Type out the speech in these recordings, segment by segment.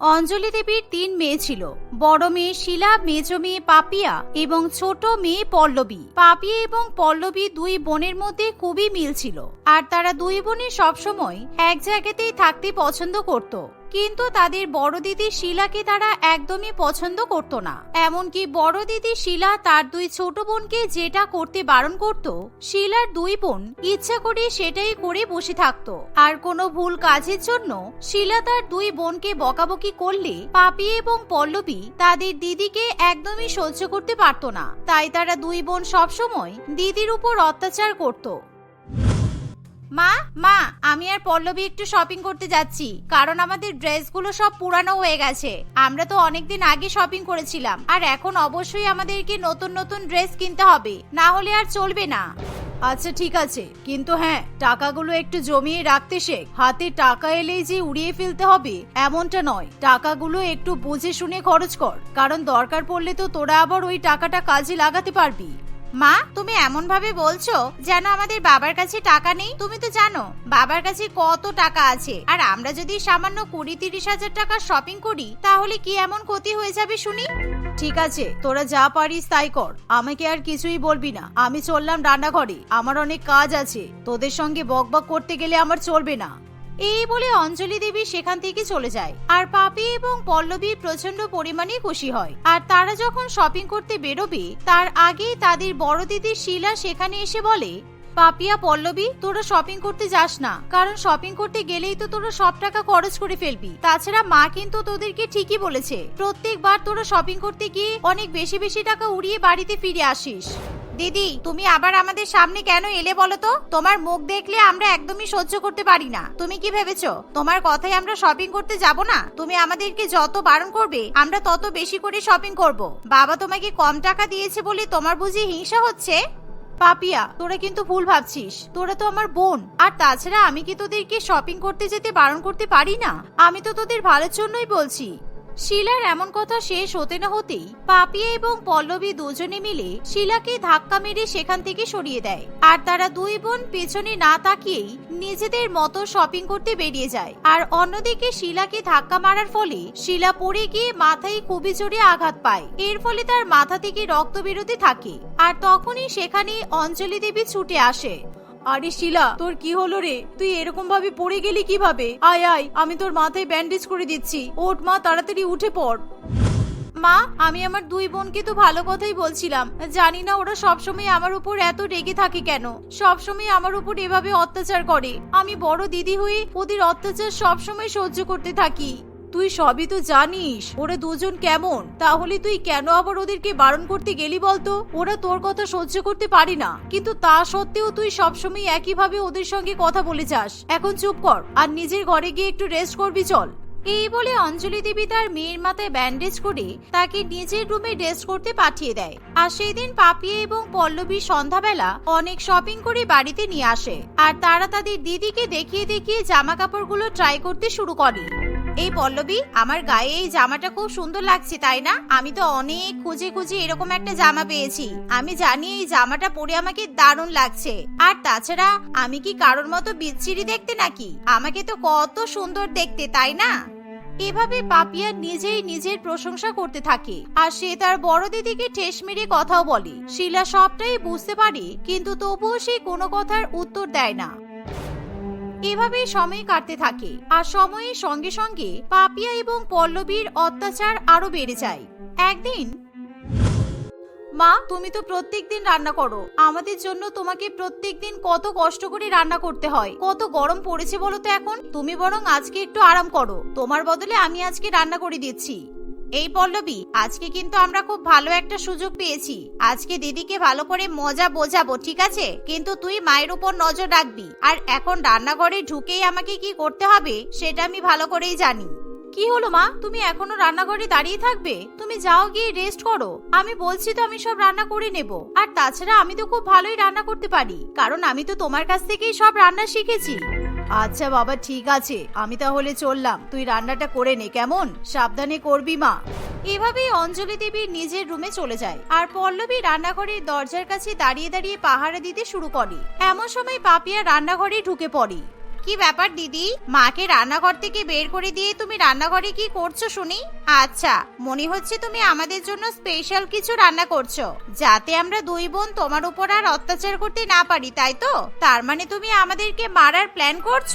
অঞ্জলি দেবীর তিন মেয়ে ছিল। বড় মেয়ে শিলা, মেজ মেয়ে পাপিয়া এবং ছোট মেয়ে পল্লবী। পাপিয়া এবং পল্লবী দুই বোনের মধ্যে খুবই মিল ছিল। আর তারা দুই বোনই সবসময় এক জায়গাতেই থাকতে পছন্দ করত। কিন্তু তাদের বড় দিদি শিলাকে তারা একদমই পছন্দ করত না। এমনকি বড় দিদি শিলা তার দুই ছোট বোনকে যেটা করতে বারণ করত, শিলার দুই বোন ইচ্ছা করে সেটাই করে বসে থাকত। আর কোনো ভুল কাজের জন্য শিলা তার দুই বোনকে বকাবকি করলে পাপি এবং পল্লবী তাদের দিদিকে একদমই সহ্য করতে পারত না। তাই তারা দুই বোন সবসময় দিদির উপর অত্যাচার করত। মা মা, আমি আর পল্লবী একটু শপিং করতে যাচ্ছি, কারণ আমাদের ড্রেসগুলো সব পুরানো হয়ে গেছে। আমরা তো অনেকদিন আগে শপিং করেছিলাম, আর এখন অবশ্যই আমাদেরকে নতুন নতুন ড্রেস কিনতে হবে, না হলে আর চলবে না। আচ্ছা ঠিক আছে, কিন্তু হ্যাঁ টাকাগুলো একটু জমিয়ে রাখতে শেখ। হাতে টাকা এলেই যে উড়িয়ে ফেলতে হবে, এমনটা নয়। টাকাগুলো একটু বুঝে শুনে খরচ কর, কারণ দরকার পড়লে তো তোরা আবার ওই টাকাটা কাজে লাগাতে পারবি। মা, তুমি এমন ভাবে বলছো যেন আমাদের বাবার কাছে টাকা নেই? তুমি তো জানো, বাবার কাছে কত টাকা আছে। আর আমরা যদি সামান্য কুড়ি তিরিশ হাজার টাকা শপিং করি, তাহলে কি এমন ক্ষতি হয়ে যাবে শুনি? ঠিক আছে, তোরা যা পারিস তাই কর। আমাকে আর কিছুই বলবি না। আমি চললাম রান্নাঘরে। আমার অনেক কাজ আছে। তোদের সঙ্গে বকবক করতে গেলে আমার চলবে না। এই বলে অঞ্জলি দেবী সেখান থেকে চলে যায়। আর পাপি এবং পল্লবী প্রচণ্ড পরিমাণে খুশি হয়। আর তারা যখন শপিং করতে বেরোবে, তার আগেই তাদের বড় দিদি শিলা সেখানে এসে বলে, পাপিয়া, পল্লবী, তোরা শপিং করতে যাস না। কারণ শপিং করতে গেলেই তো তোরা সব টাকা খরচ করে ফেলবি। তাছাড়া মা কিন্তু তোদেরকে ঠিকই বলেছে, প্রত্যেকবার তোরা শপিং করতে গিয়ে অনেক বেশি বেশি টাকা উড়িয়ে বাড়িতে ফিরে আসিস। দিদি, তুমি আবার আমাদের সামনে কেন এলে বলো তো? তোমার মুখ দেখলে আমরা একদমই সহ্য করতে পারি না। তুমি কি ভেবেছো? তোমার কথাই আমরা শপিং করতে যাব না? তুমি আমাদেরকে যত বারণ করবে, আমরা তত বেশি করে শপিং করব। বাবা তোমাকে কম টাকা দিয়েছে বলে তোমার বুঝি হিংসা হচ্ছে? পাপিয়া, তোরা কিন্তু ভুল ভাবছিস। তোরা তো আমার বোন। আর তাছাড়া আমি কি তোদেরকে শপিং করতে যেতে বারণ করতে পারি না? আমি তো তোদের ভালোর জন্যই বলছি। শিলার এমন কথা শেষ হতে না হতেই পাপিয়া এবং পল্লবী দুজনে মিলে শিলাকে ধাক্কা মেরে সেখান থেকে সরিয়ে দেয়। আর তারা দুই বোন পেছনে না তাকিয়েই নিজেদের মতো শপিং করতে বেরিয়ে যায়। আর অন্যদিকে শিলাকে ধাক্কা মারার ফলে শিলা পড়ে গিয়ে মাথায় খুবই জোরে আঘাত পায়। এর ফলে তার মাথা থেকে রক্ত বেরোতে থাকে। আর তখনই সেখানে অঞ্জলি দেবী ছুটে আসে। আরে শিলা, তোর কি হলো রে? তুই এরকম ভাবে পড়ে গেলি কীভাবে? আয় আয়, আমি তোর মাথায় ব্যান্ডেজ করে দিচ্ছি। ওঠ, মা, তাড়াতাড়ি উঠে পড়। মা, আমি আমার দুই বোনকে তো ভালো কথাই বলছিলাম। জানি না ওরা সবসময় আমার উপর এত রেগে থাকে কেন। সবসময় আমার উপর এভাবে অত্যাচার করে। আমি বড় দিদি হয়ে ওদের অত্যাচার সবসময় সহ্য করতে থাকি। তুই সবই তো জানিস। ওরা দুজন কেমন? তাহলে তুই কেন আবার ওদেরকে বারণ করতে গেলি বলতো? ওরা তোর কথা সহ্য করতে পারি না। কিন্তু তা সত্ত্বেও তুই সবসময় একইভাবে ওদের সঙ্গে কথা বলে যাস। এখন চুপ কর, আর নিজের ঘরে গিয়ে একটু রেস্ট করবি, চল। এই বলে অঞ্জলি দেবী তার মেয়ের মাথায় ব্যান্ডেজ করে তাকে নিজের রুমে রেস্ট করতে পাঠিয়ে দেয়। আর সেই দিন পাপিয়া এবং পল্লবী সন্ধ্যাবেলা অনেক শপিং করে বাড়িতে নিয়ে আসে। আর তারা তাদের দিদিকে দেখিয়ে দেখিয়ে জামা কাপড়গুলো ট্রাই করতে শুরু করে। এই পল্লবী, আমার গায়ে এই জামাটা খুব সুন্দর লাগছে, তাই না? আমি তো অনেক খুঁজে খুঁজে এরকম একটা জামা পেয়েছি। আমি জানি এই জামাটা পরে আমাকে দারুণ লাগছে। আর তাছাড়া, আমি কি কারোর মতো বিচ্ছিরি দেখতে নাকি? আমাকে তো কত সুন্দর দেখতে, তাই না? এভাবে পাপিয়া নিজেই নিজের প্রশংসা করতে থাকে। আর সে তার বড় দিদিকে ঠেস মেরে কথাও বলে। শিলা সবটাই বুঝতে পারে, কিন্তু তবুও সে কোনো কথার উত্তর দেয় না। এভাবে সময় কাটতে থাকে। আর সময়ের সঙ্গে সঙ্গে পাপিয়া এবং পল্লবীর অত্যাচার আরও বেড়ে যায়। একদিন মা, তুমি তো প্রত্যেকদিন রান্না করো। আমাদের জন্য তোমাকে প্রত্যেকদিন কত কষ্ট করে রান্না করতে হয়। কত গরম পড়েছে বলো তো এখন? তুমি বরং আজকে একটু আরাম করো। তোমার বদলে আমি আজকে রান্না করে দিচ্ছি। এই পল্লবী, আজকে কিন্তু আমরা খুব ভালো একটা সুযোগ পেয়েছি। আজকে দিদিকে ভালো করে মজা বোঝাবো, ঠিক আছে? কিন্তু তুই মায়ের উপর নজর রাখবি। আর এখন রান্নাঘরে ঢুকেই আমাকে কি করতে হবে, সেটা আমি ভালো করেই জানি। কি হলো মা? তুমি এখনও রান্নাঘরে দাঁড়িয়ে থাকবে? তুমি যাও গিয়ে রেস্ট করো। আমি বলছি তো আমি সব রান্না করে নেব। আর তাছাড়া আমি তো খুব ভালোই রান্না করতে পারি। কারণ আমি তো তোমার কাছ থেকেই সব রান্না শিখেছি। আচ্ছা বাবা, ঠিক আছে। আমি তাহলে চললাম। তুই রান্নাটা করে নে, কেমন? সাবধানে করবি মা। এভাবেই অঞ্জলি দেবী নিজের রুমে চলে যায়। আর পল্লবী রান্নাঘরের দরজার কাছে দাঁড়িয়ে দাঁড়িয়ে পাহারা দিতে শুরু করে। এমন সময় পাপিয়া রান্নাঘরে ঢুকে পড়ে। কি ব্যাপার দিদি? মাকে রান্নাঘর থেকে বের করে দিয়ে তুমি রান্নাঘরে কি করছ শুনি? আচ্ছা মনে হচ্ছে তুমি আমাদের জন্য স্পেশাল কিছু রান্না করছ, যাতে আমরা দুই বোন তোমার উপর আর অত্যাচার করতে না পারি, তাই তো? তার মানে তুমি আমাদেরকে মারার প্ল্যান করছ?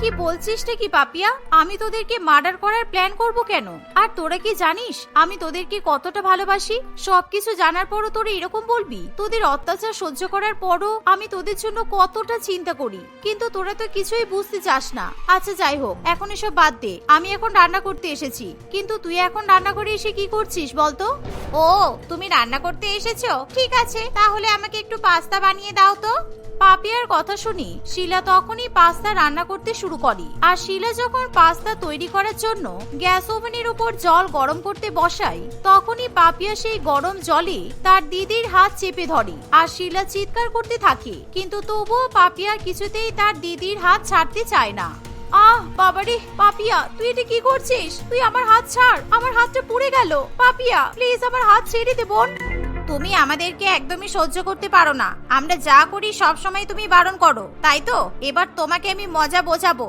কি বলছিস রে কি পাপিয়া? আমি তোদেরকে মার্ডার করার প্ল্যান করব কেন? আর তোরা কি জানিস, আমি তোদেরকে কতটা ভালোবাসি? সবকিছু জানার পরও তোরা এরকম বলবি? তোদের অত্যাচার সহ্য করার পরও আমি তোদের জন্য কতটা চিন্তা করি? কিন্তু তোরা তো কিছুই বুঝতে চাস না। আচ্ছা যাই হোক, এখন এসব বাদ দে। আমি এখন রান্না করতে এসেছি। কিন্তু তুই এখন রান্না করে এসে কি করছিস বলতো ও, তুমি রান্না করতে এসেছ? ঠিক আছে, তাহলে আমাকে একটু পাস্তা বানিয়ে দাও তো। পাপিয়ার কথা শুনি, শিলা তখনই পাস্তা রান্না করতে শুরু করে। আর শিলা যখন পাস্তা তৈরি করার জন্য গ্যাস ওভেনের উপর জল গরম করতে বসায় তখনই পাপিয়া সেই গরম জলে তার দিদির হাত চেপে ধরে। আর শিলা চিৎকার করতে থাকে, কিন্তু তবুও পাপিয়া কিছুতেই তার দিদির হাত ছাড়তে চায় না। আহ, বাবারে, পাপিয়া, তুই এটা কি করছিস? তুই আমার হাত ছাড়, আমার হাতটা পুড়ে গেল। পাপিয়া প্লিজ আমার হাত ছেড়ে দে, বোন। তুমি আমাদেরকে একদমই সহ্য করতে পারো না। আমরা যা করি সব সময় তুমি বারণ করো, তাই তো? এবার তোমাকে আমি মজা বোঝাবো।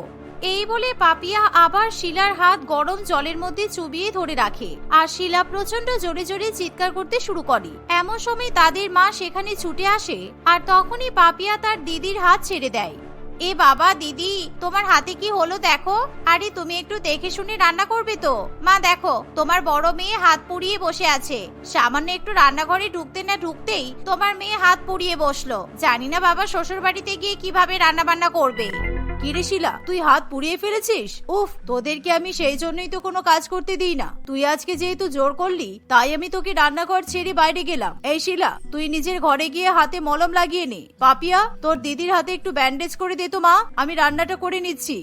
এই বলে পাপিয়া আবার শিলার হাত গরম জলের মধ্যে চুবিয়ে ধরে রাখে আর শিলা প্রচণ্ড জোরে জোরে চিৎকার করতে শুরু করে। এমন সময় তাদের মা সেখানে ছুটে আসে আর তখনই পাপিয়া তার দিদির হাত ছেড়ে দেয়। এ বাবা, দিদি, তোমার হাতে কি হলো দেখো? আরে, তুমি একটু দেখে শুনে রান্না করবে তো। মা, দেখো, তোমার বড় মেয়ে হাত পুড়িয়ে বসে আছে। সামান্য একটু রান্নাঘরে ঢুকতে না ঢুকতেই তোমার মেয়ে হাত পুড়িয়ে বসল। জানি না বাবা শ্বশুর বাড়িতে গিয়ে কীভাবে রান্না বান্না করবে। কিরে শিলা, তুই হাত পুড়িয়ে ফেলেছিস? উফ, তোদেরকে আমি সেই জন্যই তো কোনো কাজ করতে দিই না। তুই আজকে যেহেতু জোর করলি, তাই আমি তোকে রান্নাঘর ছেড়ে বাইরে গেলাম। এই শিলা, তুই নিজের ঘরে গিয়ে হাতে মলম লাগিয়ে নে। পাপিয়া, তোর দিদির হাতে একটু ব্যান্ডেজ করে দে তো মা, আমি রান্নাটা করে নিচ্ছি।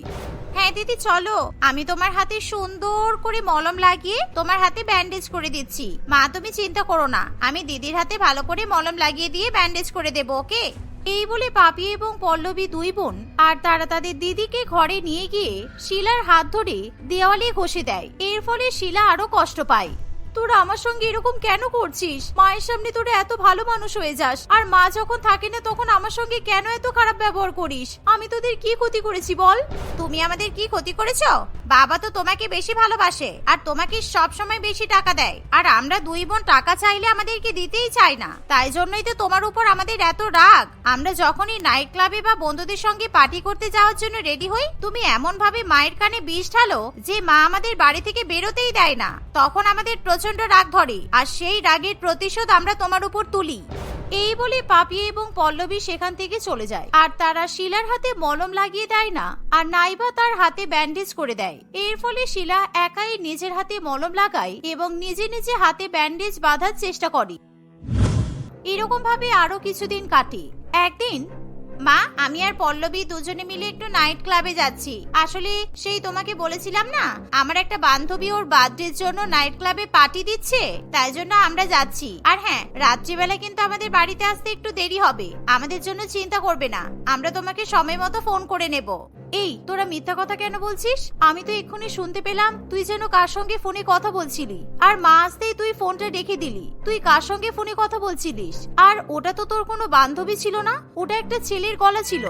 হ্যাঁ দিদি, চলো। আমি তোমার হাতে সুন্দর করে মলম লাগিয়ে তোমার হাতে ব্যান্ডেজ করে দিচ্ছি। মা, তুমি চিন্তা করো না। আমি দিদির হাতে ভালো করে মলম লাগিয়ে দিয়ে ব্যান্ডেজ করে দেবো, ওকে? এই বলে পাপি এবং পল্লবী দুই বোন আর তারা তাদের দিদিকে ঘরে নিয়ে গিয়ে শিলার হাত ধরে দেওয়ালে ঘষে দেয়। এর ফলে শিলা আরও কষ্ট পায়। তোরা আমার সঙ্গে এরকম কেন করছিস? মায়ের সামনে তোরা এত ভালো মানুষ হয়ে যাস। আর মা যখন থাকে না তখন আমার সঙ্গে কেন এত খারাপ ব্যবহার করিস? আমি তোদের কি ক্ষতি করেছি বল? তুমি আমাদের কি ক্ষতি করেছ? বাবা তো তোমাকে বেশি ভালোবাসে, আর তোমাকে সব সময় বেশি টাকা দেয়। আর আমরা দুই বোন টাকা চাইলে আমাদেরকে দিতেই চাই না। তাই জন্যই তো তোমার উপর আমাদের এত রাগ। আমরা যখনই নাইট ক্লাবে বা বন্ধুদের সঙ্গে পার্টি করতে যাওয়ার জন্য রেডি হই, তুমি এমন ভাবে মায়ের কানে বিষ ঢালো যে মা আমাদের বাড়ি থেকে বেরোতেই দেয় না। তখন আমাদের প্রচণ্ড রাগ ধরে, আর সেই রাগের প্রতিশোধ আমরা তোমার উপর তুলি। এই বলে পাপি এবং পল্লবী সেখান থেকে চলে যায়। আর তারা শিলার হাতে মলম লাগিয়ে দেয় না, আর নাইবা তার হাতে ব্যান্ডেজ করে দেয়। এর ফলে শিলা একাই নিজের হাতে মলম লাগায় এবং নিজে নিজে হাতে ব্যান্ডেজ বাঁধার চেষ্টা করে। এরকম ভাবে আরও কিছুদিন কাটে। একদিন মা, আমি আর পল্লবী দুজনে মিলে একটু নাইট ক্লাবে যাচ্ছি। আসলে সেই তোমাকে বলেছিলাম না, আমার একটা বান্ধবী ওর বার্থডের জন্য নাইট ক্লাবে পার্টি দিচ্ছে, তাই জন্য আমরা যাচ্ছি। আর হ্যাঁ রাত্রিবেলা কিন্তু আমাদের বাড়িতে আসতে একটু দেরি হবে, আমাদের জন্য চিন্তা করবে না, আমরা তোমাকে সময় মতো ফোন করে নেব। এই, তোরা মিথ্যা কথা কেন বলছিস? আমি তো এক্ষুনি শুনতে পেলাম, তুই যেন কার সঙ্গে ফোনে কথা বলছিলি। আর মা আসতেই তুই ফোনটা রেখে দিলি। তুই কার সঙ্গে ফোনে কথা বলছিলিস? আর ওটা তো তোর কোনো বান্ধবী ছিল না? ওটা একটা ছেলের গলা ছিল।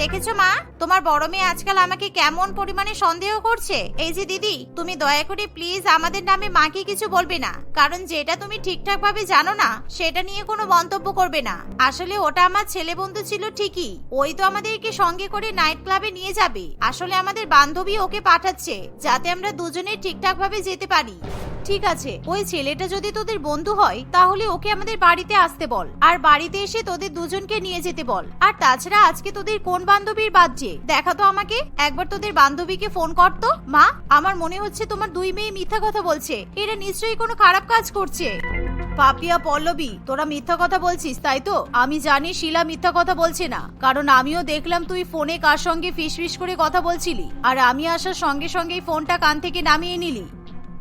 দেখেছ মা? তোমার বড় মেয়ে আজকাল আমাকে কেমন পরিমাণে সন্দেহ করছে? এই যে দিদি, তুমি দয়া করে প্লিজ আমাদের নামে মাকে কিছু বলবে না। কারণ যেটা তুমি ঠিকঠাক ভাবে জানো না, সেটা নিয়ে কোনো মন্তব্য করবে না। আসলে ওটা আমার ছেলে বন্ধু ছিল ঠিকই। ওই তো আমাদেরকে সঙ্গে করে নাইট ক্লাবে নিয়ে যাবে। আসলে আমাদের বান্ধবী ওকে পাঠাচ্ছে, যাতে আমরা দুজনে ঠিকঠাক ভাবে যেতে পারি। ঠিক আছে, ওই ছেলেটা যদি তোদের বন্ধু হয়, তাহলে ওকে আমাদের বাড়িতে আসতে বল। আর বাড়িতে এসে তোদের দুজনকে নিয়ে যেতে বল। আর তাছাড়া আজকে তোদের কোন বান্ধবীর বাজছে দেখা তো আমাকে, একবার তোদের বান্ধবীকে ফোন করতো মা, আমার মনে হচ্ছে তোমার দুই মেয়ে মিথ্যা কথা বলছে। এরা নিশ্চয়ই কোনো খারাপ কাজ করছে। পাপিয়া পল্লবী, তোরা মিথ্যা কথা বলছিস, তাই তো? আমি জানি শিলা মিথ্যা কথা বলছে না। কারণ আমিও দেখলাম তুই ফোনে কার সঙ্গে ফিসফিস করে কথা বলছিলি। আর আমি আসার সঙ্গে সঙ্গেই ফোনটা কান থেকে নামিয়ে নিলি।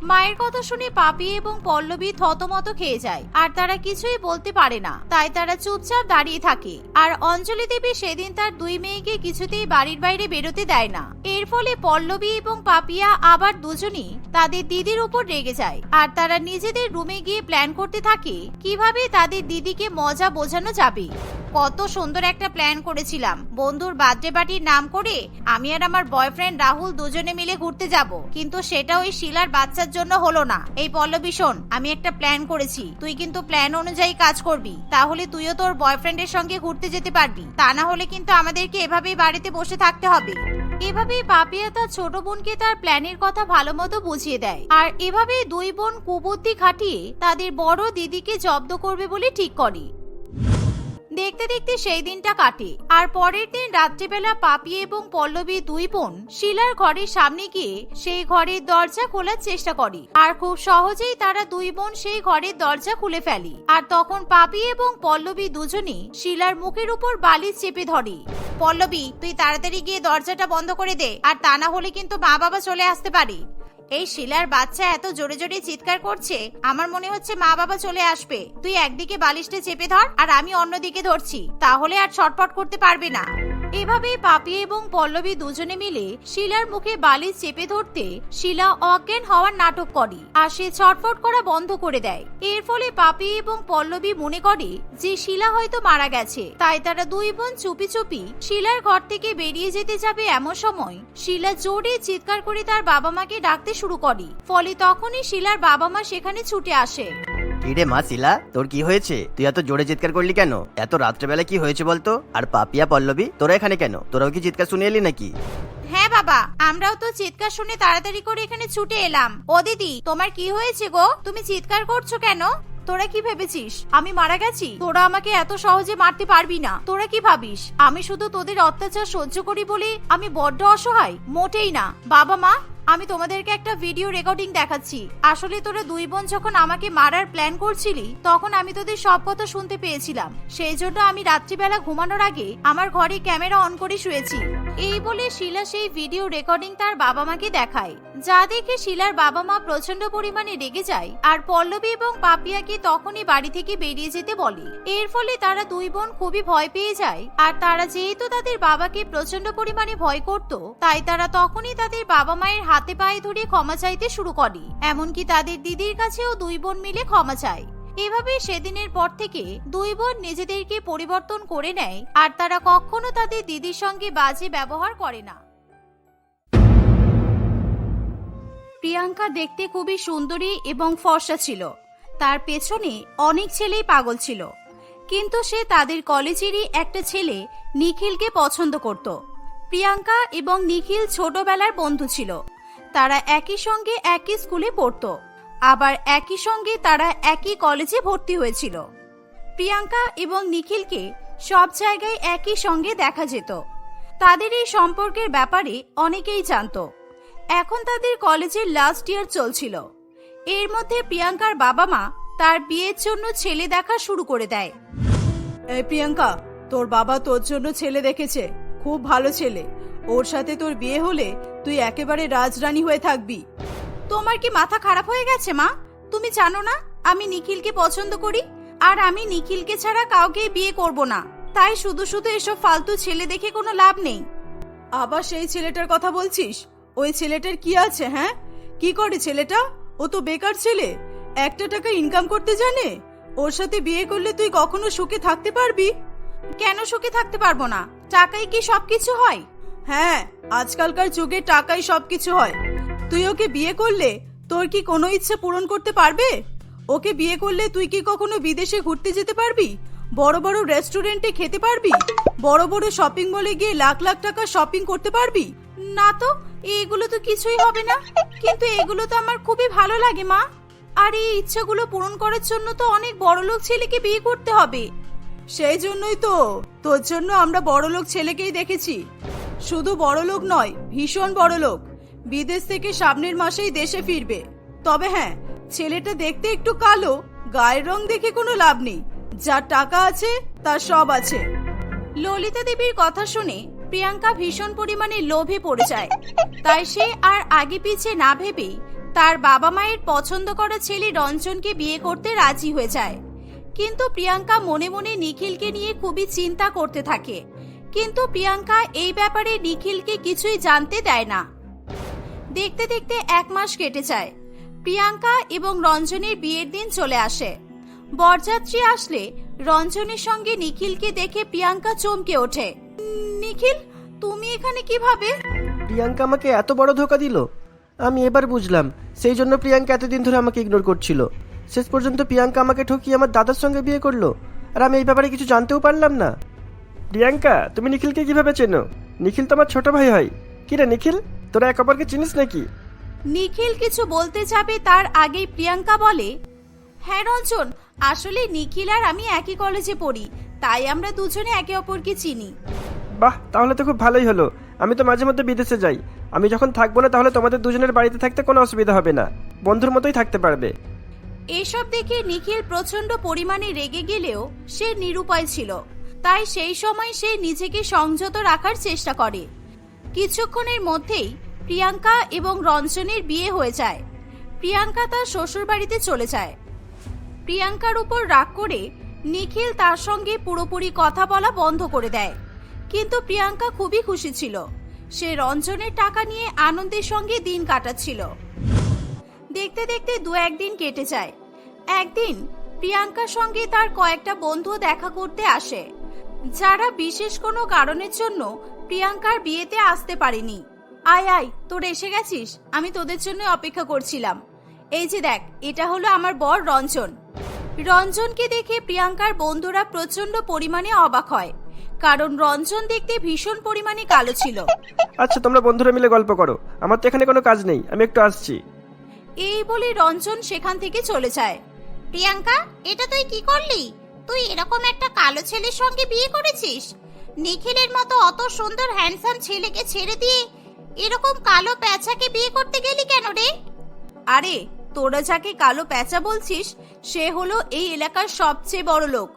মায়ের কথা শুনে পাপি এবং পল্লবী থতমত খেয়ে যায়। আর তারা কিছুই বলতে পারে না। তাই তারা চুপচাপ দাঁড়িয়ে থাকে। আর অঞ্জলি দেবী সেদিন তার দুই মেয়েকে কিছুতেই বাড়ির বাইরে বেরোতে দেয় না। এর ফলে পল্লবী এবং পাপিয়া আবার দুজনই তাদের দিদির উপর রেগে যায়। আর তারা নিজেদের রুমে গিয়ে প্ল্যান করতে থাকে, কীভাবে তাদের দিদিকে মজা বোঝানো যাবে। কত সুন্দর একটা প্ল্যান করেছিলাম। বন্ধুর বার্থডে পার্টির নাম করে আমি আর আমার বয়ফ্রেন্ড রাহুল দুজনে মিলে ঘুরতে যাব। কিন্তু সেটা ওই শিলার বাচ্চার জন্য হলো না। এই পল্লবী, শোন, আমি একটা প্ল্যান করেছি। তুই কিন্তু প্ল্যান অনুযায়ী কাজ করবি। তাহলে তুইও তোর বয়ফ্রেন্ডের সঙ্গে ঘুরতে যেতে পারবি। তা না হলে কিন্তু আমাদেরকে এভাবেই বাড়িতে বসে থাকতে হবে। এভাবেই পাপিয়া তার ছোট বোনকে তার প্ল্যানের কথা ভালো মতো বুঝিয়ে দেয়। আর এভাবেই দুই বোন কুবুদ্ধি খাটিয়ে তাদের বড় দিদিকে জব্দ করবে বলে ঠিক করে। দেখতে দেখতে সেই দিনটা কাটে। আর পরের দিন রাত্রিবেলা পাপি এবং পল্লবী দুই বোন শিলার ঘরের সামনে গিয়ে সেই ঘরের দরজা খোলার চেষ্টা করে। আর খুব সহজেই তারা দুই বোন সেই ঘরের দরজা খুলে ফেলে। আর তখন পাপি এবং পল্লবী দুজনে শিলার মুখের উপর বালি চেপে ধরে। পল্লবী, তুই তাড়াতাড়ি গিয়ে দরজাটা বন্ধ করে দে। আর তা না হলে কিন্তু মা বাবা চলে আসতে পারে। এই শিলার বাচ্চা এত জোরে জোরে চিৎকার করছে, আমার মনে হচ্ছে মা বাবা চলে আসবে। তুই একদিকে বালিশটা চেপে ধর, আর আমি অন্যদিকে ধরছি। তাহলে আর ছটপট করতে পারবে না। এভাবেই পাপি এবং পল্লবী দুজনে মিলে শিলার মুখে বালিশ চেপে ধরতে শিলা অজ্ঞান হওয়ার নাটক করে, আর সে ছটফট করা বন্ধ করে দেয়। এর ফলে পাপি এবং পল্লবী মনে করে যে শিলা হয়তো মারা গেছে। তাই তারা দুই বোন চুপি চুপি শিলার ঘর থেকে বেরিয়ে যেতে যাবে এমন সময় শিলা জোরে চিৎকার করে তার বাবা মাকে ডাকতে শুরু করি। ফলে তখনই শিলার বাবা মা সেখানে ছুটে আসে। কিরে মা শিলা তোর কি হয়েছে? তুই এত জোরে চিৎকার করলি কেন? এত রাত্রেবেলা কি হয়েছে বলতো? আর পাপিয়া পল্লবী তোরা এখানে কেন? তোরাও কি চিৎকার শুনে এলি নাকি? হ্যাঁ বাবা আমরাও তো চিৎকার শুনে তাড়াতাড়ি করে এখানে ছুটে এলাম। ও দিদি তোমার কি হয়েছে গো? তুমি চিৎকার করছ কেন? তোরা কি ভেবেছিস? আমি মারা গেছি? তোরা আমাকে এত সহজে মারতে পারবি না। তোরা কি ভাবিস? আমি শুধু তোদের অত্যাচার সহ্য করি বলে আমি বড্ড অসহায়? মোটেই না। বাবা মা, আমি তোমাদেরকে একটা ভিডিও রেকর্ডিং দেখাচ্ছি। আসলে তোরা দুই বোন যখন আমাকে মারার প্ল্যান করছিলি, তখন আমি তোদের সব কথা শুনতে পেয়েছিলাম। সেই জন্য আমি রাত্রিবেলা ঘুমানোর আগে আমার ঘরে ক্যামেরা অন করে শুয়েছি। এই বলে শিলা সেই ভিডিও রেকর্ডিং তার বাবা মাকে দেখায়। যা দেখে শিলার বাবা মা প্রচণ্ড পরিমাণে রেগে যায় আর পল্লবী এবং পাপিয়াকে তখনই বাড়ি থেকে বেরিয়ে যেতে বলে। এর ফলে তারা দুই বোন খুবই ভয় পেয়ে যায় আর তারা যেহেতু তাদের বাবাকে প্রচণ্ড পরিমাণে ভয় করত, তাই তারা তখনই তাদের বাবা মায়ের হাতে পায়ে ধরে ক্ষমা চাইতে শুরু করে। এমনকি তাদের দিদির কাছেও দুই বোন মিলে ক্ষমা চায়। এভাবে সেদিনের পর থেকে দুই বোন নিজেদেরকে পরিবর্তন করে নেয়, আর তারা কখনো তাদের দিদির সঙ্গে বাজে ব্যবহার করে না। প্রিয়াঙ্কা দেখতে খুবই সুন্দরী এবং ফর্সা ছিল। তার পেছনে অনেক ছেলেই পাগল ছিল। কিন্তু সে তাদের কলেজেরই একটা ছেলে নিখিলকে পছন্দ করত। প্রিয়াঙ্কা এবং নিখিল ছোটবেলার বন্ধু ছিল। তারা একই সঙ্গে একই স্কুলে পড়তো। আবার একই সঙ্গে তারা একই কলেজে ভর্তি হয়েছিল। প্রিয়াঙ্কা এবং নিখিলকে সব জায়গায় একই সঙ্গে দেখা যেত। তাদের এই সম্পর্কের ব্যাপারে অনেকেই জানতো। এখন তাদের কলেজের লাস্ট ইয়ার চলছিল। এর মধ্যে প্রিয়াঙ্কার বাবা মা তার বিয়ের জন্য ছেলে দেখা শুরু করে দেয়। এই প্রিয়াঙ্কা, তোর বাবা তোর জন্য ছেলে দেখেছে। খুব ভালো ছেলে। ওর সাথে তোর বিয়ে হলে তুই একেবারে রাজরানী হয়ে থাকবি। তোমার কি মাথা খারাপ হয়ে গেছে মা? তুমি জানো না আমি নিখিলকে পছন্দ করি আর আমি নিখিলকে ছাড়া কাউকে বিয়ে করব না। তাই শুধু শুধু এসব ফালতু ছেলে দেখে কোনো লাভ নেই। আবার সেই ছেলেটার কথা বলছিস? ওই ছেলেটার কি আছে হ্যাঁ? কি করে ছেলেটা? ও তো বেকার ছেলে। একটা টাকা ইনকাম করতে জানে? ওর সাথে বিয়ে করলে তুই কখনো সুখে থাকতে পারবি? কেন সুখে থাকতে পারব না? টাকাই কি সবকিছু হয়? হ্যাঁ আজকালকার যুগে টাকাই সবকিছু হয়। তুই ওকে বিয়ে করলে তোর কি কোনো ইচ্ছে পূরণ করতে পারবে? ওকে বিয়ে করলে তুই কি কখনো বিদেশে ঘুরতে যেতে পারবি? বড় বড় রেস্টুরেন্টে খেতে পারবি? বড় বড় শপিং মলে গিয়ে লাখ লাখ টাকা শপিং করতে পারবি? না তো, এগুলো তো কিছুই হবে না। কিন্তু এগুলো তো আমার খুবই ভালো লাগে, মা। আর এই ইচ্ছাগুলো পূরণ করার জন্য তো অনেক বড় লোক ছেলেকে বিয়ে করতে হবে। সেই জন্যই তো তোর জন্য আমরা বড় লোক ছেলেকেই দেখেছি। শুধু বড় লোক নয়, ভীষণ বড় লোক। বিদেশ থেকে সামনের মাসেই দেশে ফিরবে। তবে হ্যাঁ ছেলেটা দেখতে একটু কালো, গায়ের রং দেখে কোনো লাভ নেই। যার টাকা আছে, তার সব আছে। ললিতা দেবীর কথা শুনে প্রিয়াঙ্কা ভীষণ পরিমাণে লোভে পড়ে যায়। তাই সে আর আগে পিছে না ভেবে তার বাবা মায়ের পছন্দ করা ছেলে রঞ্জনকে বিয়ে করতে রাজি হয়ে যায়। কিন্তু প্রিয়াঙ্কা মনে মনে নিখিলকে নিয়ে খুবই চিন্তা করতে থাকে। কিন্তু প্রিয়াঙ্কা এই ব্যাপারে নিখিলকে কিছুই জানতে দেয় না। দেখতে দেখতে এক মাস কেটে যায়। প্রিয়াঙ্কা এবং রঞ্জনের বিয়ের দিন চলে আসে। বরযাত্রী আসলে রঞ্জনের সঙ্গে নিখিলকে দেখে প্রিয়াঙ্কা চমকে ওঠে। নিখিল তুমি এখানে কীভাবে? প্রিয়াঙ্কা আমাকে এত বড় ধোকা দিল। আমি এবার বুঝলাম সেই জন্য প্রিয়াঙ্কা এতদিন ধরে আমাকে ইগনোর করছিল। শেষ পর্যন্ত প্রিয়াঙ্কা আমাকে ঠকিয়ে আমার দাদার সঙ্গে বিয়ে করল। আর আমি এই ব্যাপারে কিছু জানতেও পারলাম না। প্রিয়াঙ্কা তুমি নিখিলকে কীভাবে চেনো? নিখিল তো আমার ছোট ভাই হয়। কিরে নিখিল? তোরা এক অপরকে চিনিস নাকি? নিখিল কিছু বলতে যাবে তার আগেই প্রিয়াঙ্কা বলে হ্যাঁ রঞ্জন আসলে নিখিল আর আমি একই কলেজে পড়ি তাই আমরা দুজনে একে অপরকে চিনি। বাহ তাহলে তো খুব ভালোই হলো। আমি তো মাঝে মধ্যে বিদেশে যাই। আমি যখন থাকব না তাহলে তোমাদের দুজনের বাড়িতে থাকতে কোনো অসুবিধা হবে না। বন্ধুর মতোই থাকতে পারবে। এসব দেখে নিখিল প্রচণ্ড পরিমাণে রেগে গেলেও সে নিরুপায় ছিল। তাই সেই সময় সে নিজেকে সংযত রাখার চেষ্টা করে। কিছুক্ষণের মধ্যেই প্রিয়াঙ্কা এবং রঞ্জনের বিয়ে হয়ে যায়। প্রিয়াঙ্কা তার শ্বশুর বাড়িতে চলে যায়। প্রিয়াঙ্কার উপর রাগ করে নিখিল তার সঙ্গে পুরোপুরি কথা বলা বন্ধ করে দেয়। কিন্তু প্রিয়াঙ্কা খুবই খুশি ছিল। সে রঞ্জনের টাকা নিয়ে আনন্দের সঙ্গে দিন কাটাচ্ছিল। দেখতে দেখতে দু একদিন কেটে যায়। একদিন প্রিয়াঙ্কার সঙ্গে তার কয়েকটা বন্ধু দেখা করতে আসে। যারা বিশেষ কোনো কারণের জন্য প্রিয়াঙ্কার বিয়েতে আসতে পারেনি। আয় আয় তোর এসে গেছিস? আমি তোদের জন্য অপেক্ষা করছিলাম। এই যে দেখ এটা হলো আমার বর রঞ্জন। রঞ্জনকে দেখে প্রিয়াঙ্কার বন্ধুরা প্রচণ্ড পরিমাণে অবাক হয়। কারণ রঞ্জন দেখতে ভীষণ পরিমাণে কালো ছিল। আচ্ছা তোমরা বন্ধুরা মিলে গল্প করো। আমার তো এখানে কোনো কাজ নেই আমি একটু আসছি। এই বলে রঞ্জন সেখান থেকে চলে যায়। প্রিয়াঙ্কা এটা তুই কি করলি? তুই এরকম একটা কালো ছেলের সঙ্গে বিয়ে করেছিস? নিখিলের মতো অত সুন্দর হ্যান্ডসাম ছেলেকে ছেড়ে দিয়ে এরকম কালো প্যাঁচাকে বিয়ে করতে গেলি কেন রে? আরে তোরা যাকে কালো প্যাঁচা বলছিস সে হলো এই এলাকার সবচেয়ে বড় লোক।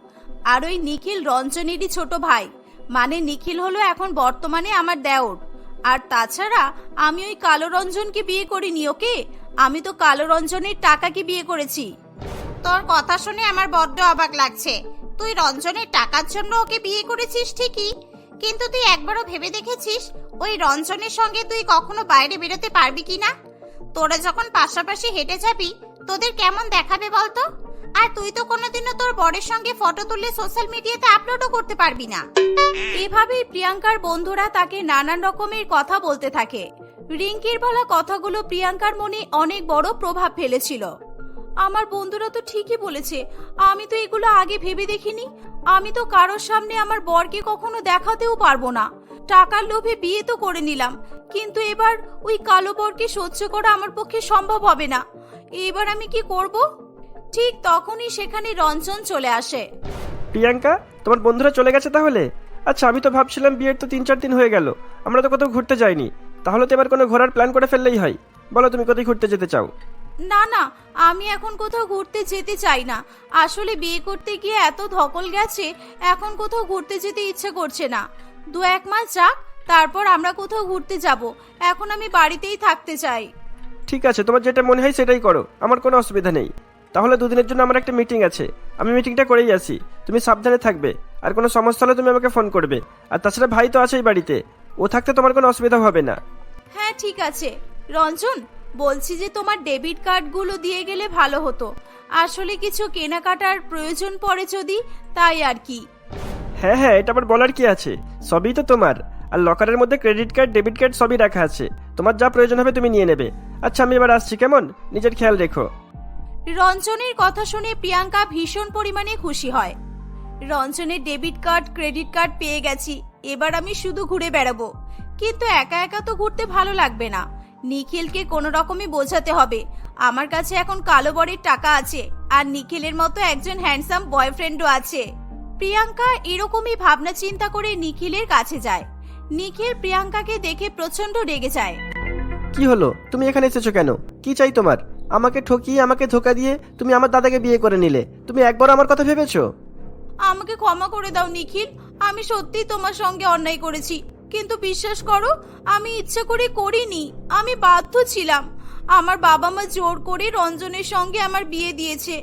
আর ওই নিখিল রঞ্জনেরই ছোট ভাই। মানে নিখিল হলো এখন বর্তমানে আমার দেওর। আর তাছাড়া আমি ওই কালো রঞ্জনকে বিয়ে করিনি ওকে? আমি তো কালো রঞ্জনের টাকাকে বিয়ে করেছি। তোর কথা শুনে আমার বড্ড অবাক লাগছে। তুই রঞ্জনের টাকার জন্য ওকে বিয়ে করেছিস ঠিকই, কিন্তু তুই একবারও ভেবে দেখেছিস ওই রঞ্জনের সঙ্গে তুই কখনো বাইরে বেরোতে পারবি কিনা তোরা যখন পাশাপাশি হেঁটে যাবি, তোদের কেমন দেখাবে বলতো? আর তুই তো কোনোদিনও তোর বরের সঙ্গে ফটো তুলে সোশ্যাল মিডিয়াতে আপলোডও করতে পারবি না। এভাবেই প্রিয়াঙ্কার বন্ধুরা তাকে নানান রকমের কথা বলতে থাকে। রিঙ্কির বলা কথাগুলো প্রিয়াঙ্কার মনে অনেক বড় প্রভাব ফেলেছিল। আমার বন্ধুরা তো ঠিকই বলেছে, আমি তো এগুলো আগে ভেবে দেখিনি। আমি তো কারোর সামনে আমার বরকে কখনো দেখাতেও পারব না। টাকার লোভে বিয়ে তো করে নিলাম, কিন্তু এবার ওই কালো বরকে সহ্য করা আমার পক্ষে সম্ভব হবে না। এবার আমি কি করব? ঠিক তখনই সেখানে রঞ্জন চলে আসে। প্রিয়াঙ্কা, তোমার বন্ধুরা চলে গেছে তাহলে? আচ্ছা আমি তো ভাবছিলাম বিয়ের তো তিন চার দিন হয়ে গেল, আমরা তো কোথাও ঘুরতে যাইনি। তাহলে তো এবার কোনো ঘোরার প্ল্যান করে ফেললেই হয়। বলো তুমি কোথায় ঘুরতে যেতে চাও? না না আমি এখন কোথাও ঘুরতে যেতে চাই না। আসলে বিয়ে করতে গিয়ে এত ধকল গেছে এখন কোথাও ঘুরতে যেতে ইচ্ছে করছে না। দু এক মাস যাক তারপর আমরা কোথাও ঘুরতে যাব। এখন আমি বাড়িতেই থাকতে চাই। ঠিক আছে তোমার যেটা মনে হয় সেটাই করো। আমার কোনো অসুবিধা নেই। তাহলে দুদিনের জন্য আমার একটা মিটিং আছে। আমি মিটিংটা করেই আসি। তুমি সাবধানে থাকবে। আর কোনো সমস্যা হলে তুমি আমাকে ফোন করবে। আর তাছাড়া ভাই তো আছেই বাড়িতে। ও থাকতে তোমার কোনো অসুবিধা হবে না। হ্যাঁ ঠিক আছে। রঞ্জন বলছি যে তোমার ডেবিট কার্ডগুলো দিয়ে গেলে ভালো হতো। আসলে কিছু কেনাকাটার প্রয়োজন পড়ে যদি তাই আর কি। হ্যাঁ হ্যাঁ এটা আবার বলার কি আছে? সবই তো তোমার। আর লকারের মধ্যে ক্রেডিট কার্ড ডেবিট কার্ড সবই রাখা আছে। তোমার যা প্রয়োজন হবে তুমি নিয়ে নেবে। আচ্ছা আমি এবার আসছি কেমন? নিজের খেয়াল রেখো। রঞ্জনের কথা শুনে প্রিয়াঙ্কা ভীষণ পরিমাণে খুশি হয়। রঞ্জনের ডেবিট কার্ড ক্রেডিট কার্ড পেয়ে গেছি। এবার আমি শুধু ঘুরে বেড়াবো। কিন্তু একা একা তো ঘুরতে ভালো লাগবে না। নিখিলকে কোনো রকমই বোঝাতে হবে। আমার কাছে এখন কালো বরের টাকা আছে আর নিখিলের মতো একজন হ্যান্ডসাম বয়ফ্রেন্ডও আছে। প্রিয়াঙ্কা এরকমই ভাবনা চিন্তা করে নিখিলের কাছে যায়। নিখিল প্রিয়াঙ্কাকে দেখে প্রচণ্ড রেগে যায়। কি হলো? তুমি এখানে এসেছ কেন? কি চাই তোমার? আমাকে ঠকিয়ে আমাকে ধোকা দিয়ে তুমি আমার দাদাকে বিয়ে করে নিলে। তুমি একবার আমার কথা ভেবেছো? আমাকে ক্ষমা করে দাও নিখিল। আমি সত্যি তোমার সঙ্গে অন্যায় করেছি। কিন্তু বিশ্বাস করো আমি ইচ্ছে করে করিনি আমি বাধ্য ছিলাম। আমার বাবা মা জোর করে রঞ্জনের সঙ্গে আমার বিয়ে দিয়েছে।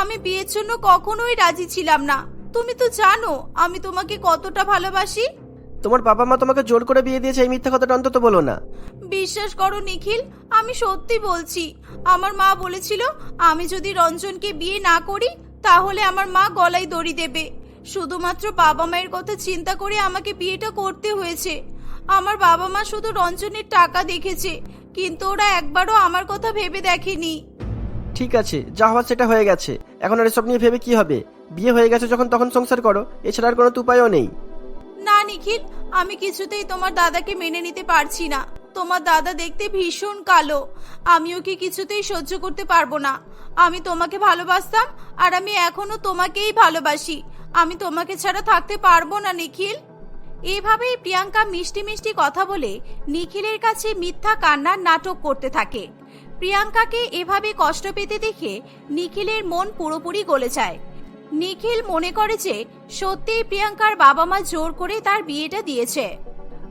আমি বিয়ের জন্য কখনোই রাজি ছিলাম না। তুমি তো জানো আমি তোমাকে কতটা ভালোবাসি। তোমার বাবা মা তোমাকে জোর করে বিয়ে দিয়েছে এই মিথ্যা কথাটা অন্তত বলো না। বিশ্বাস করো নিখিল আমি সত্যি বলছি। আমার মা বলেছিল আমি যদি রঞ্জনকে বিয়ে না করি তাহলে আমার মা গলায় দড়ি দেবে। শুধুমাত্র বাবা মায়ের কথা চিন্তা করে আমাকে বিয়েটা করতে হয়েছে। আমার বাবা মা শুধু রঞ্জনের টাকা দেখেছে কিন্তু ওরা একবারও আমার কথা ভেবে দেখেনি। ঠিক আছে যা হওয়ার সেটা হয়ে গেছে। এখন আর এসব নিয়ে ভেবে কি হবে? বিয়ে হয়ে গেছে যখন তখন সংসার করো এছাড়া আর কোনো তো উপায়ও নেই। না নিখিল আমি কিছুতেই তোমার দাদাকে মেনে নিতে পারছি না। তোমার দাদা দেখতে ভীষণ কালো। আমি ওকে কিছুতেই সহ্য করতে পারব না। আমি তোমাকে ভালোবাসতাম আর আমি এখনও তোমাকেই ভালোবাসি। আমি তোমাকে ছাড়া থাকতে পারব না নিখিল। এভাবেই প্রিয়াঙ্কা মিষ্টি মিষ্টি কথা বলে নিখিলের কাছে মিথ্যা কান্নার নাটক করতে থাকে। প্রিয়াঙ্কাকে এভাবে কষ্ট পেতে দেখে নিখিলের মন পুরোপুরি গলে যায়। নিখিল মনে করে যে সত্যিই প্রিয়াঙ্কার বাবা মা জোর করে তার বিয়েটা দিয়েছে।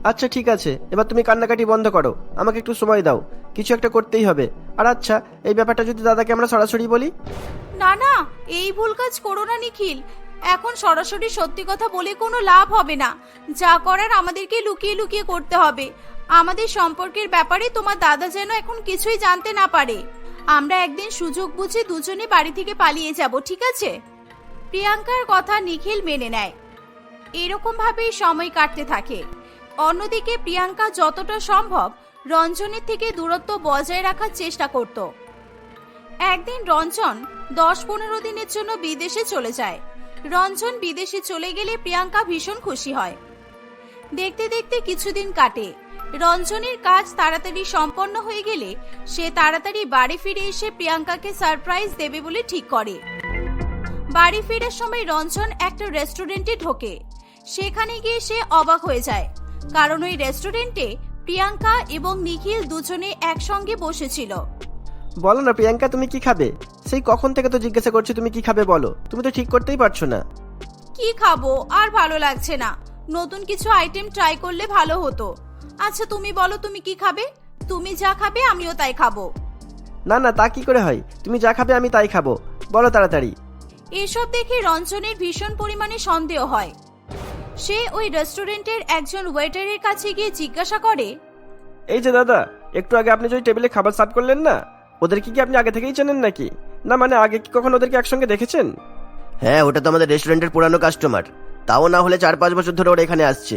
আচ্ছা ঠিক আছে। এবার তুমি কান্নাকাটি বন্ধ করো। আমাকে একটু সময় দাও। কিছু একটা করতেই হবে। আর আচ্ছা এই ব্যাপারটা যদি দাদাকে আমরা সরাসরি বলি? না না এই ভুল কাজ করো না নিখিল। এখন সরাসরি সত্যি কথা বলে কোনো লাভ হবে না। যা করার আমাদেরকে লুকিয়ে লুকিয়ে করতে হবে। আমাদের সম্পর্কের ব্যাপারে তোমার দাদা যেন এখন কিছুই জানতে না পারে। আমরা একদিন সুযোগ বুঝে দুজনে বাড়ি থেকে পালিয়ে যাব, ঠিক আছে? প্রিয়াঙ্কার কথা নিখিল মেনে নেয়। এরকম ভাবেই সময় কাটতে থাকে। অন্যদিকে প্রিয়াঙ্কা যতটা সম্ভব রঞ্জনের থেকে দূরত্ব বজায় রাখার চেষ্টা করত। একদিন রঞ্জন দশ পনেরো দিনের জন্য বিদেশে চলে যায়। রঞ্জন বিদেশে চলে গেলে প্রিয়াঙ্কা ভীষণ খুশি হয়। দেখতে দেখতে কিছুদিন কাটে। রঞ্জনের কাজ তাড়াতাড়ি সম্পন্ন হয়ে গেলে সে তাড়াতাড়ি বাড়ি ফিরে এসে প্রিয়াঙ্কাকে সারপ্রাইজ দেবে বলে ঠিক করে। বাড়ি ফেরার সময় রঞ্জন একটা রেস্টুরেন্টে ঢোকে। সেখানে গিয়ে সে অবাক হয়ে যায়। কারণ ওই রেস্টুরেন্টে প্রিয়াঙ্কা এবং নিখিল দুজনে একসঙ্গে বসেছিল। বলো না, প্রিয়াঙ্কা, তুমি কি খাবে? সেই কখন থেকে তো জিজ্ঞাসা করছি তুমি কি খাবে বলো? তুমি তো ঠিক করতেই পারছ না। কি খাব? আর ভালো লাগছে না। নতুন কিছু আইটেম ট্রাই করলে ভালো হতো। আচ্ছা তুমি বলো তুমি কি খাবে? তুমি যা খাবে আমিও তাই খাব। না না তা কি করে হয়? তুমি যা খাবে আমি তাই খাব। বলো তাড়াতাড়ি। এসব দেখে রঞ্জনের ভীষণ পরিমাণে সন্দেহ হয়। সে ওই রেস্টুরেন্টের একজন ওয়েটারের কাছে গিয়ে জিজ্ঞাসা করে এই যে দাদা একটু আগে আপনি যে ওই টেবিলে খাবার সার্ভ করলেন না? ওদেরকে কি আপনি আগে থেকেই চেনেন নাকি? না মানে আগে কি কখন ওদেরকে একসঙ্গে দেখেছেন? হ্যাঁ ওটা তো আমাদের রেস্টুরেন্টের পুরানো কাস্টমার তাও না হলে চার পাঁচ বছর ধরে ওরা এখানে আসছে।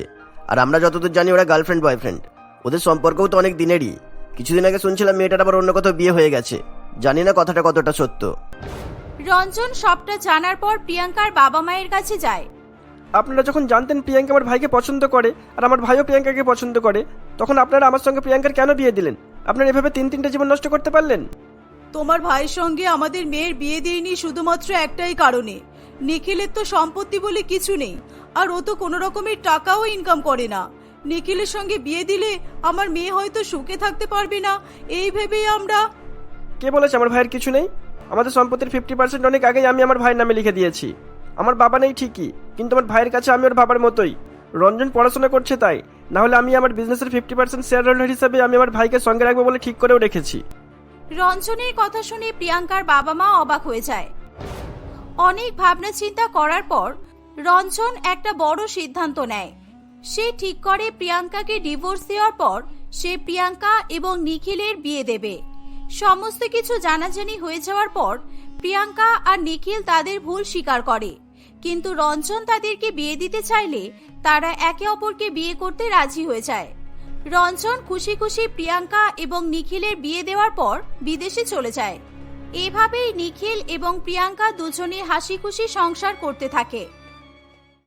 আর আমরা যতদূর জানি ওরা গার্লফ্রেন্ড বয়ফ্রেন্ড ওদের সম্পর্কও তো অনেক দিনেরই। কিছুদিন আগে শুনছিলাম মেয়েটার আবার অন্য কোথাও বিয়ে হয়ে গেছে। জানি না কথাটা কতটা সত্য। রঞ্জন সবটা জানার পর প্রিয়াঙ্কার বাবা মায়ের কাছে যায়। আপনারা যখন জানতেন প্রিয়াঙ্কা আমার ভাইকে পছন্দ করে আর আমার ভাইও প্রিয়াঙ্কাকে পছন্দ করে তখন আপনারা আমার সঙ্গে প্রিয়াঙ্কার কেন বিয়ে দিলেন? আপনারা এভাবে তিন তিনটে জীবন নষ্ট করতে পারলেন? তোমার ভাইয়ের সঙ্গে আমাদের মেয়ের বিয়ে দিইনি শুধুমাত্র একটাই কারণে। নিখিলের তো সম্পত্তি বলে কিছু নেই আর ও তো কোনো রকমের টাকাও ইনকাম করে না। নিখিলের সঙ্গে বিয়ে দিলে আমার মেয়ে হয়তো সুখে থাকতে পারবে না এই ভেবেই আমরা কে বলেছে আমার ভাইয়ের কিছু নেই? আমাদের সম্পত্তির ফিফটি পার্সেন্ট অনেক আগেই আমি আমার ভাইয়ের নামে লিখে দিয়েছি। আমার বাবা নেই ঠিকই কিন্তু আমার ভাইয়ের কাছে আমি ওর বাবার মতোই। রঞ্জন পড়াশোনা করছে তাই। না হলে আমি আমার বিজনেসের ফিফটি পার্সেন্ট শেয়ার হোল্ডার হিসেবে আমি আমার ভাইকে সঙ্গে রাখব বলে ঠিক করেও রেখেছি। রঞ্জনের কথা শুনে প্রিয়াঙ্কার বাবা মা অবাক হয়ে যায়। অনেক ভাবনা চিন্তা করার পর রঞ্জন একটা বড় সিদ্ধান্ত নেয়। সে ঠিক করে প্রিয়াঙ্কাকে ডিভোর্স দেওয়ার পর সে প্রিয়াঙ্কা এবং নিখিলের বিয়ে দেবে। সমস্ত কিছু জানাজানি হয়ে যাওয়ার পর প্রিয়াঙ্কা আর নিখিল তাদের ভুল স্বীকার করে। কিন্তু রঞ্জন তাদেরকে বিয়ে দিতে চাইলে তারা একে অপরকে বিয়ে করতে রাজি হয়ে যায়। রঞ্জন খুশি খুশি প্রিয়াঙ্কা এবং নিখিলের বিয়ে দেওয়ার পর বিদেশে চলে যায়। এভাবেই নিখিল এবং প্রিয়াঙ্কা দুজনে হাসি খুশি সংসার করতে থাকে।